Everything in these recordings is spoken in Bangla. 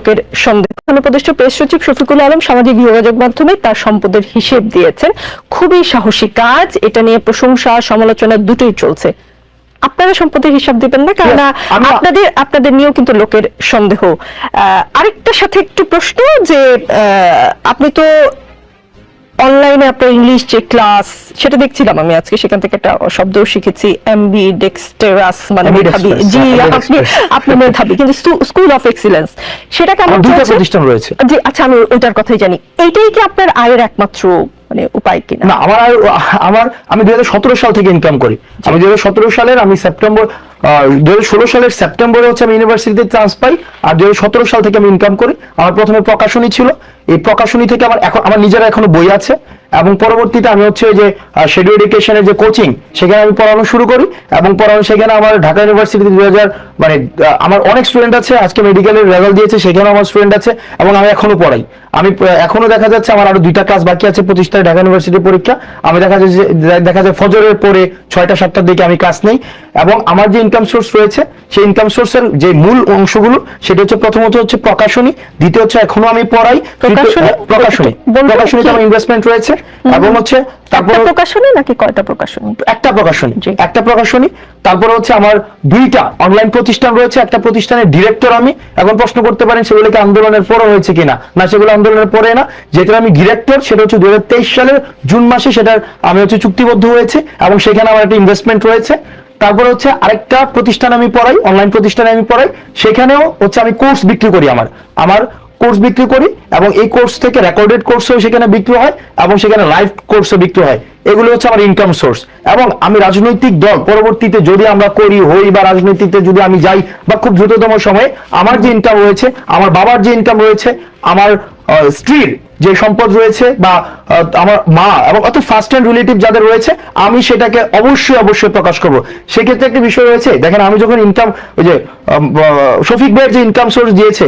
লোকের সন্দেহ। উপদেষ্টা প্রেস সচিব শফিকুল আলম সামাজিক যোগাযোগ মাধ্যমে তার সম্পদের হিসেব দিয়েছেন। খুবই সাহসী কাজ এটা নিয়ে প্রশংসা সমালোচনা দুটোই চলছে। আপনারা সম্পদের হিসাব দিবেন না কারণ আপনাদের আপনাদের নিয়েও কিন্তু লোকের সন্দেহ। আরেকটা সাথে একটু প্রশ্ন যে আহ, আপনি তো অনলাইনে আপনার ইংলিশ যে ক্লাস সেটা দেখছিলাম আমি আজকে। সেখান থেকে একটা শব্দ শিখেছি এমবি ডেক্সটেরাস মানে মেধাবী। জি হ্যাঁ, আপনি আপনি মেধাবী কিন্তু স্কুল অফ এক্সিলেন্স সেটা কেমন দুটো প্রতিষ্ঠান রয়েছে। জি আচ্ছা আমি ওইটার কথাই জানি। এইটাই কি আপনার আয়ের একমাত্র মানে উপায় কিনা? না আমার আমার আমি দুই হাজার সতেরো সাল থেকে ইনকাম করি। আমি দুই হাজার সতেরো সালের আমি সেপ্টেম্বর দুই হাজার ষোলো সালের সেপ্টেম্বরে হচ্ছে আমি ইউনিভার্সিটিতে চান্স পাই আর দুই হাজার সতেরো সাল থেকে আমি ইনকাম করি। আমার প্রথমে প্রকাশনী ছিল। এই প্রকাশনী থেকে আমার এখন আমার নিজেরা এখনও বই আছে। এবং পরবর্তীতে আমি হচ্ছে যে শেডিউ এডুকেশনের যে কোচিং সেখানে আমি পড়ানো শুরু করি এবং পড়ানো সেখানে আমার ঢাকা ইউনিভার্সিটিতে দু হাজার মানে আমার অনেক স্টুডেন্ট আছে, আজকে মেডিকেলের রেজাল্ট দিয়েছে সেখানে আমার স্টুডেন্ট আছে এবং আমি এখনও পড়াই। আমি এখনও দেখা যাচ্ছে আমার আরও দুইটা ক্লাস বাকি আছে পঁচিশটায় ঢাকা ইউনিভার্সিটির পরীক্ষা। আমি দেখা যাচ্ছে দেখা যায় ফজরের পরে ছয়টা, সাতটার দিকে আমি ক্লাস নেই। এবং আমার যে ইনকাম সোর্স রয়েছে সেই ইনকাম সোর্সের যে মূল অংশগুলো সেটা হচ্ছে প্রথমত হচ্ছে প্রকাশনী দ্বিতীয় হচ্ছে এখনও আমি পড়াই প্রকাশনী? হ্যাঁ, প্রকাশনী। প্রকাশনীতে আমার ইনভেস্টমেন্ট রয়েছে এবং হচ্ছে তারপর প্রকাশনী নাকি কয়টা প্রকাশনী? একটা প্রকাশনী একটা প্রকাশনী তারপর হচ্ছে আমার দুইটা অনলাইন প্রতিষ্ঠান রয়েছে একটা প্রতিষ্ঠানের ডিরেক্টর আমি এখন প্রশ্ন করতে পারেন সেগুলোকে আন্দোলনের পরে হয়েছে কিনা। না সেগুলো আন্দোলনের পরে না যেটা আমি ডিরেক্টর সেটা হচ্ছে দুই হাজার তেইশ সালের জুন মাসে সেটার আমি হচ্ছে চুক্তিবদ্ধ হয়েছে এবং সেখানে আমার একটা ইনভেস্টমেন্ট রয়েছে। তারপর হচ্ছে আরেকটা প্রতিষ্ঠান আমি পড়াই অনলাইন প্রতিষ্ঠানে আমি পড়াই, সেখানেও হচ্ছে আমি কোর্স বিক্রি করি আমার। আমার কোর্স বিক্রি করি এবং এই কোর্স থেকে রেকর্ডেড কোর্সও সেখানে বিক্রি হয় এবং সেখানে লাইভ কোর্সও বিক্রি হয়। এগুলো হচ্ছে আমার ইনকাম সোর্স এবং আমি রাজনৈতিক দল, পরবর্তীতে যদি আমরা করি, হই বা রাজনীতিতে যদি আমি যাই বা খুব দ্রুততম সময়ে আমার যে ইনকাম রয়েছে, আমার বাবার যে ইনকাম রয়েছে, আমার স্ত্রীর যে সম্পদ রয়েছে বা আমার মা এবং অত ফার্স্ট হ্যান্ড রিলেটিভ যাদের রয়েছে, আমি সেটাকে অবশ্যই অবশ্যই প্রকাশ করব। সেক্ষেত্রে একটা বিষয় রয়েছে, দেখেন আমি যখন ইনকাম ওই যে শফিক ভাইয়ের যে ইনকাম সোর্স দিয়েছে,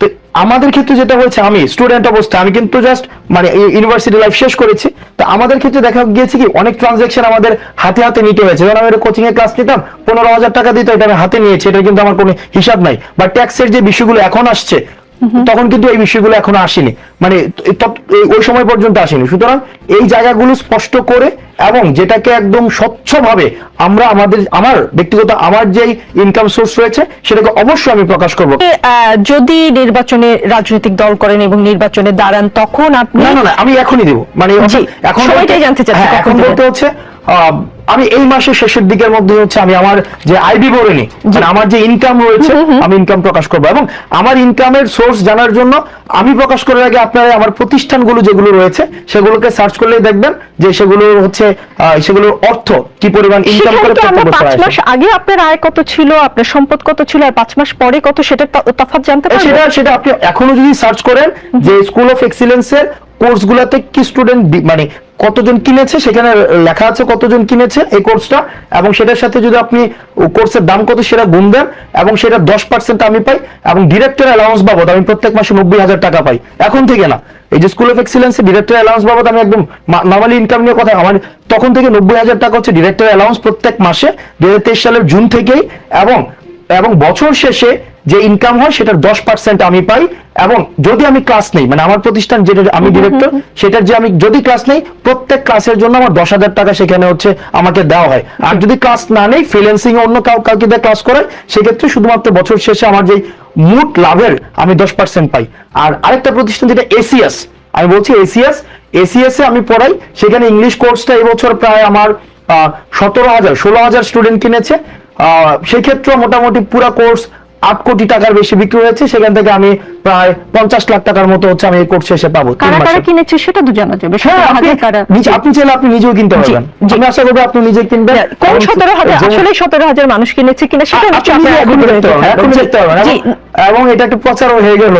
তো আমাদের ক্ষেত্রে যেটা হয়েছে, আমি স্টুডেন্ট অবস্থা, আমি কিন্তু জাস্ট মানে ইউনিভার্সিটি লাইফ শেষ করেছি, তো আমাদের ক্ষেত্রে দেখা গিয়েছে কি, অনেক ট্রানজাকশন আমাদের হাতে হাতে নিতে হয়েছে। যখন আমি কোচিং এ ক্লাস নিতাম, পনেরো হাজার টাকা দিত, এটা আমি হাতে নিয়েছি এটা কিন্তু আমার কোনো হিসাব নাই। বা ট্যাক্সের যে বিষয়গুলো এখন আসছে তখন কিন্তু এই বিষয়গুলো এখনও আসেনি। মানে ওই সময় পর্যন্ত আসেনি। সুতরাং এই জায়গাগুলো স্পষ্ট করে এবং যেটাকে একদম স্বচ্ছভাবে আমরা আমাদের আমার ব্যক্তিগত আমার যেই ইনকাম সোর্স রয়েছে সেটাকে অবশ্যই আমি প্রকাশ করব। যদি নির্বাচনে রাজনৈতিক দল করেন এবং নির্বাচনে দাঁড়ান তখন আপনি না না আমি এখনই দেবো। মানে এখন সময়টাই জানতে চাচ্ছি, হ্যাঁ, এখন? বলতে হচ্ছে আমি এই মাসের শেষের দিকের মধ্যে হচ্ছে আমি আমার যে আয় বিবরণী মানে আমার যে ইনকাম রয়েছে আমি ইনকাম প্রকাশ করব। এবং আমার ইনকামের সোর্স জানার জন্য আমি প্রকাশ করার আগে আপনারা আমার প্রতিষ্ঠানগুলো যেগুলো রয়েছে সেগুলোকে সার্চ করলে দেখবেন যে সেগুলো হচ্ছে সেগুলোর অর্থ কি পরিমাণ ইনকাম করে প্রত্যেক বছর পাঁচ আসে। মাস আগে আপনার আয় কত ছিল আপনার সম্পদ কত ছিল আর পাঁচ মাস পরে কত সেটা তফাৎ জানতে পারবেন সেটা সেটা আপনি এখনও যদি সার্চ করেন যে স্কুল অফ এক্সিলেন্সের কোর্সগুলোতে কি স্টুডেন্ট মানে কতজন কিনেছে, সেখানে লেখা আছে কতজন কিনেছে এই কোর্সটা এবং সেটার সাথে যদি আপনি কোর্সের দাম কত সেটা গুণ দেন, এবং সেটা দশ পার্সেন্ট আমি পাই, এবং ডিরেক্টর অ্যালাউন্স বাবদ আমি প্রত্যেক মাসে নব্বই হাজার টাকা পাই। এখন থেকে না, এই যে স্কুল অফ এক্সিলেন্সে ডিরেক্টর অ্যালাউন্স বাবদ আমি একদম নর্মালি ইনকাম নিয়ে কথা আমার তখন থেকে নব্বই হাজার টাকা হচ্ছে ডিরেক্টর অ্যালাউন্স প্রত্যেক মাসে, দুই হাজার তেইশ সালের জুন থেকেই, এবং এবং বছর শেষে যে ইনকাম হয় সেটার দশ পার্সেন্ট আমি পাই। এবং যদি আমি ক্লাস নেই মানে আমার প্রতিষ্ঠান যেটা আমি ডিরেক্টর সেটার যে আমি যদি ক্লাস নেই প্রত্যেক ক্লাসের জন্য আমার দশ হাজার টাকা সেখানে হচ্ছে আমাকে দেওয়া হয়। আর যদি ক্লাস না নেই ফ্রিল্যান্সিং অন্য কাউ কাউকে দিয়ে ক্লাস করায় সেক্ষেত্রে শুধুমাত্র বছর শেষে আমার যে মুট লাভের আমি দশ পার্সেন্ট পাই। আর আরেকটা প্রতিষ্ঠান যেটা এসিএস আমি বলছি এসিএস এসিএস এ আমি পড়াই। সেখানে ইংলিশ কোর্সটা এবছর প্রায় আমার সতেরো হাজার ষোলো হাজার স্টুডেন্ট কিনেছে। সেই ক্ষেত্রে মোটামুটি পুরো কোর্স আট কোটি টাকার বেশি বিক্রি হয়েছে। সেখান থেকে আমি প্রায় পঞ্চাশ লাখ টাকার মতো হচ্ছে আমি এই কোর্স শেষে পাবো। কিনেছে সেটা তো জানা যাবে। হ্যাঁ আপনি চাইলে আপনি নিজেও কিনতে পারবেন। আমি আশা করব আপনি নিজে কিনবেন। কোন সতেরো হাজার আসলে সতেরো হাজার মানুষ কিনেছে কিনা সেটা এখন এবং- এটা একটা প্রচারও হয়ে গেল।